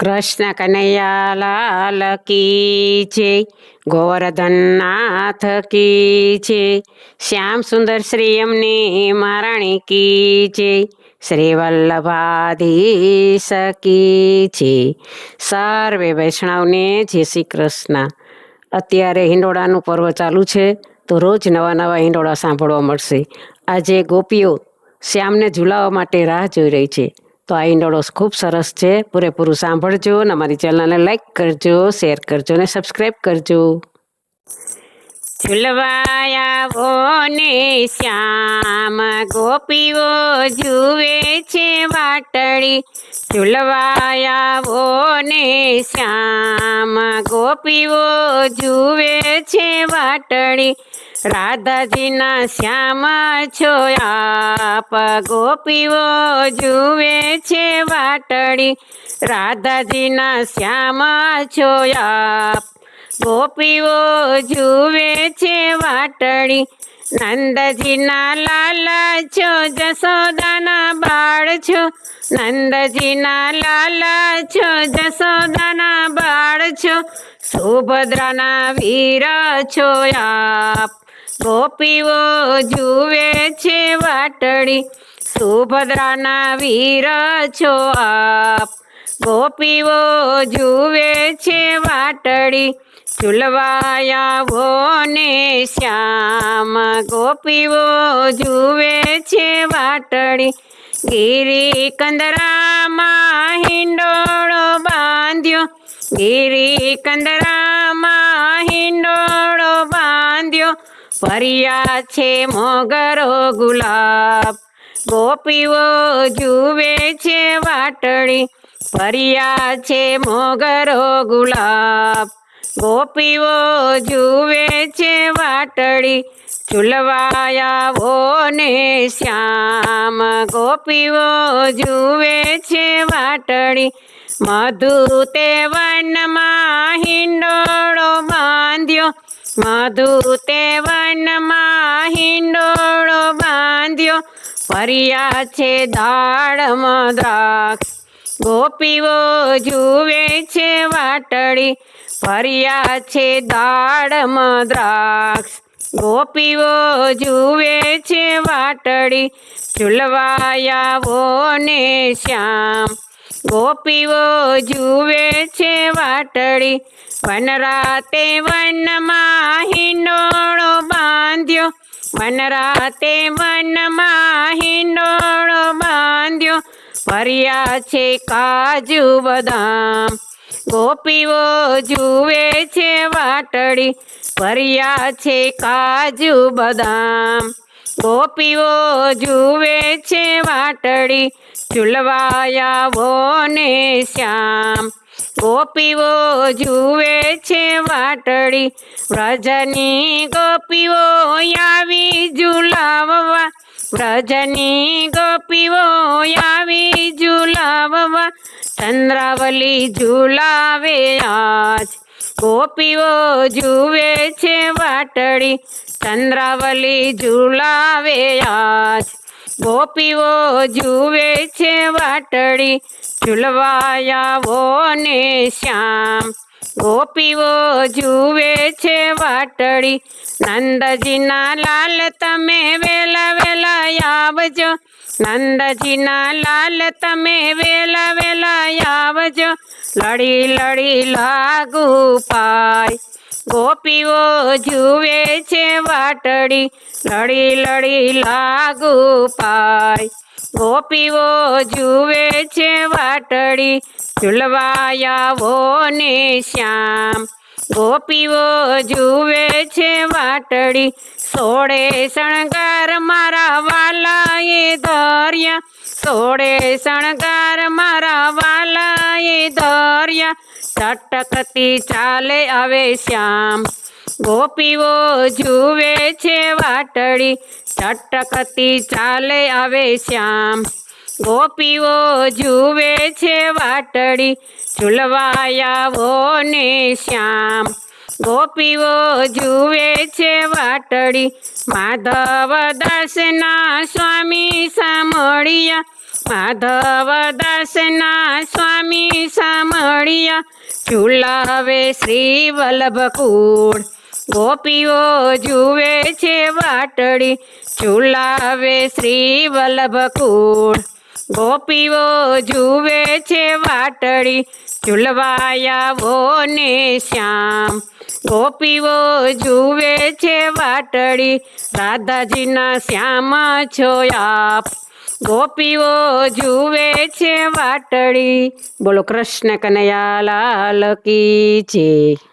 કૃષ્ણ કનૈયા લાલ કી છે, ગોવર્ધનનાથ કી છે, શ્યામ સુંદર શ્રી એમની મહારાણી કી છે શ્રી વલ્લભાધીશ કી છે. સર્વે વૈષ્ણવને જય શ્રી કૃષ્ણ. અત્યારે હિંડોળાનું પર્વ ચાલુ છે, તો રોજ નવા નવા હિંડોળા સાંભળવા મળશે. આજે ગોપીઓ શ્યામને ઝુલાવવા માટે રાહ જોઈ રહી છે. તો આ હિંડોળો ખૂબ સરસ છે. પૂરેપૂરું સાંભળજો અને અમારી ચેનલને લાઈક કરજો શેર કરજો અને સબસ્ક્રાઈબ કરજો. ઝુલવાયાવો ને શ્યામ ગોપીઓ જુએ છે વાટડી ઝુલવાયાવો ને શ્યામ ગોપીઓ જુએ છે વાટડી રાધાજીના શ્યામ છો આપ. ગોપીઓ જુએ છે વાટડી રાધાજીના શ્યામ છો આપ. ગોપીઓ જુએ છે વાટડી નંદજીના લાલ છો જસોદાના બાળ છો. નંદજીના લાલ છો જસોદાના બાળ છો. સુભદ્રાના વીર છો આપ. ગોપીઓ જુએ છે વાટડી સુભદ્રાના વીર છો આપ. ગોપીઓ જુએ છે વાટડી ઝુલવાયાવો ને શ્યામ. ગોપીઓ જુએ છે વાટડી ગિરી કંદરામાં હિંડોળો બાંધ્યો. ગિરી કંદરામાં ફર્યા છે મોગરો ગુલાબ. ગોપીઓ જુવે છે વાટડી ફર્યા છે મોગરો ગુલાબ. ગોપીઓ જુવે છે વાટડી ઝુલવાયાવો ને શ્યામ. ગોપીઓ જુવે છે વાટડી મધુ તે વનમાં મધુ તે વનમાં હિંડોળો બાંધ્યો. ફર્યા છે દાળ દ્રાક્ષ. ગોપીઓ જુએ છે વાટડી ફર્યા છે દાળમાં દ્રાક્ષ. ગોપીઓ જુએ છે વાટડી ઝુલવાયાવો ને શ્યામ. ગોપીઓ જુએ છે વાટડી વનરાતે વનમાં હિંડોળો બાંધ્યો. વનરાતે વનમાં હિંડોળો બાંધ્યો. ફર્યા છે કાજુ બદામ. ગોપીઓ જુએ છે વાટડી ફર્યા છે કાજુ બદામ. ગોપીઓ જુએ છે વાટડી ઝુલવાયાવો ને શ્યામ. ગોપીઓ જુએ છે વાટડી વ્રજની ગોપીઓ આવી ઝુલાવવા. વ્રજની ગોપીઓ આવી ઝુલાવવા. ચંદ્રાવલી ઝુલાવે આજ. ગોપીઓ જુએ છે વાટડી ચંદ્રાવલી ઝુલાવે આજ. ગોપીઓ જુએ છે વાટડી ઝુલવાયાવો ને શ્યામ. ગોપીઓ જુએ છે વાટડી નંદજીના લાલ તમે વેલા વેલા આવજો. નંદજીના લાલ તમે વેલા વેલા આવજો. લડી લડી લાગુ પાય. ગોપીઓ જુએ છે વાટડી લડી લડી લાગુ પાય. ગોપીઓ જુએ છે વાટડી ઝુલવાયાવો ને શ્યામ. ગોપીઓ જુએ છે વાટડી સોળે શણગાર મારા વાલાએ ધર્યા. સોળે શણગાર મારા વાલાએ ધર્યા. ચટકતી ચાલે આવે શ્યામ. ગોપીઓ જુએ છે વાટડી ચટકતી ચાલે આવે શ્યામ. ગોપીઓ જુએ છે વાટડી ઝુલવાયાવો ને શ્યામ. ગોપીઓ જુએ છે વાટડી માધવ દાસના સ્વામી સામળિયા માધવ દાસના સ્વામી વાળિયા ઝુલાવે શ્રી વલ્લભકુળ ગોપીઓ જુએ છે વાટડી ઝુલાવે શ્રી વલ્લભકુળ ગોપીઓ જુએ છે વાટડી ઝુલવાયાવો ને શ્યામ. ગોપીઓ જુએ છે વાટડી રાધાજીના શ્યામ છો આપ. ગોપીઓ જુએ છે વાટડી બોલો કૃષ્ણ કનૈયા લાલ કી જય.